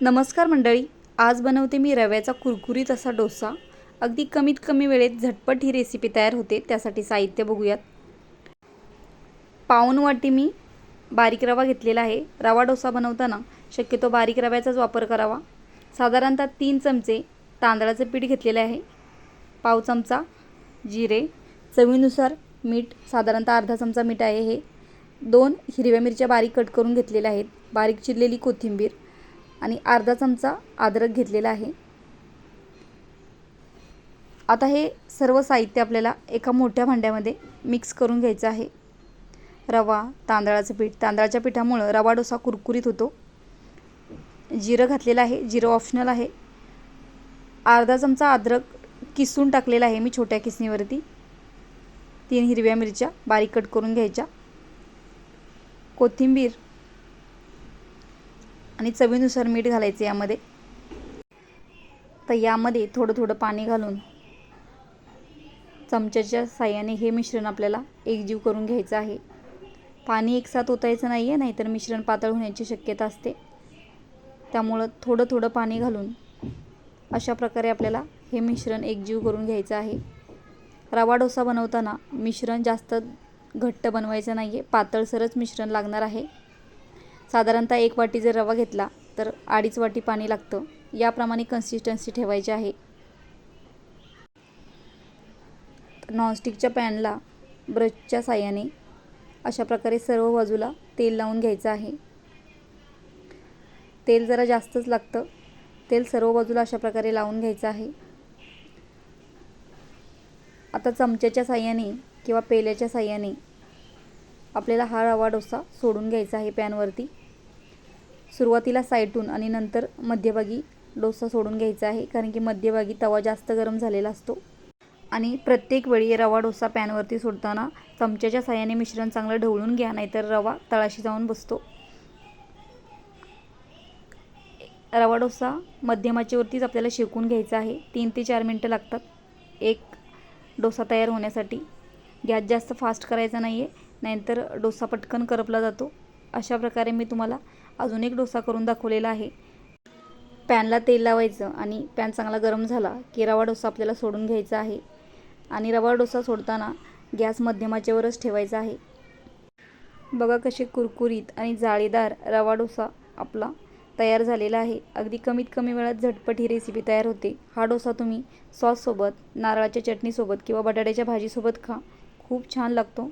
नमस्कार मंडळी आज बनवते मी रव्याचा कुरकुरीत असा डोसा. अगदी कमीत कमी वेळेत झटपट ही रेसिपी तयार होते त्यासाठी साहित्य बघूयात. पाऊन वाटी मी बारीक रवा घेतलेला आहे. रवा डोसा बनवताना शक्यतो बारीक रव्याचाच वापर करावा. साधारणतः तीन चमचे तांदळाचं पीठ घेतलेले आहे. पाव चमचा जिरे चवीनुसार मीठ साधारणतः अर्धा चमचा मीठ आहे हे. दोन हिरव्या मिरच्या बारीक कट करून घेतलेल्या आहेत. बारीक चिरलेली कोथिंबीर आणि अर्धा चमचा अद्रक घेतलेला आहे. आता हे सर्व साहित्य आपल्याला एका मोठ्या भांड्यामध्ये मिक्स करून घ्यायचं आहे. रवा तांदळाचं पीठ. तांदळाच्या पिठामुळं रवा डोसा कुरकुरीत होतो. जिरं घातलेलं आहे. जिरं ऑप्शनल आहे. अर्धा चमचा अद्रक किसून टाकलेला आहे मी छोट्या किसणीवरती. तीन हिरव्या मिरच्या बारीक कट करून घ्यायच्या. कोथिंबीर आणि चवीनुसार मीठ घालायचं यामध्ये. तर यामध्ये थोडं थोडं पाणी घालून चमच्याच्या साह्याने हे मिश्रण आपल्याला एकजीव करून घ्यायचं आहे. पाणी एकसाथ ओतायचं नाही आहे नाहीतर मिश्रण पातळ होण्याची शक्यता असते. त्यामुळं थोडं थोडं पाणी घालून अशा प्रकारे आपल्याला हे मिश्रण एकजीव करून घ्यायचं आहे. रवा डोसा बनवताना मिश्रण जास्त घट्ट बनवायचं नाही आहे पातळसरच मिश्रण लागणार आहे. साधारणतः एक वाटी जर रवा घेतला तर अडीच वाटी पाणी लागतं. याप्रमाणे कन्सिस्टन्सी ठेवायची आहे. नॉनस्टिकच्या पॅनला ब्रशच्या साह्याने अशा प्रकारे सर्व बाजूला तेल लावून घ्यायचं आहे. तेल जरा जास्तच लागतं. तेल सर्व बाजूला अशा प्रकारे लावून घ्यायचं आहे. आता चमच्याच्या साह्याने किंवा पेल्याच्या साह्याने आपल्याला हा रवा डोसा सोडून घ्यायचा आहे पॅनवरती. सुरुवातीला साईडून आणि नंतर मध्यभागी डोसा सोडून घ्यायचा आहे कारण की मध्यभागी तवा जास्त गरम झालेला असतो. आणि प्रत्येक वेळी रवा डोसा पॅनवरती सोडताना चमच्याच्या साह्याने मिश्रण चांगलं ढवळून घ्या नाहीतर रवा तळाशी जाऊन बसतो. रवा डोसा मध्यमाचेवरतीच आपल्याला शेकून घ्यायचा आहे. तीन ते चार मिनटं लागतात एक डोसा तयार होण्यासाठी. गॅस जास्त फास्ट करायचा नाही आहे नाहीतर डोसा पटकन करपला जातो. अशा प्रकारे मी तुम्हाला अजून एक डोसा करून दाखवलेला आहे. पॅनला तेल लावायचं आणि पॅन चांगला गरम झाला की रवा डोसा आपल्याला सोडून घ्यायचा आहे. आणि रवा डोसा सोडताना गॅस मध्यमाच्यावरच ठेवायचा आहे. बघा कसे कुरकुरीत आणि जाळीदार रवा डोसा आपला तयार झालेला आहे. अगदी कमीत कमी वेळात झटपट ही रेसिपी तयार होते. हा डोसा तुम्ही सॉससोबत नारळाच्या चटणीसोबत किंवा बटाट्याच्या भाजीसोबत खा. खूप छान लागतो.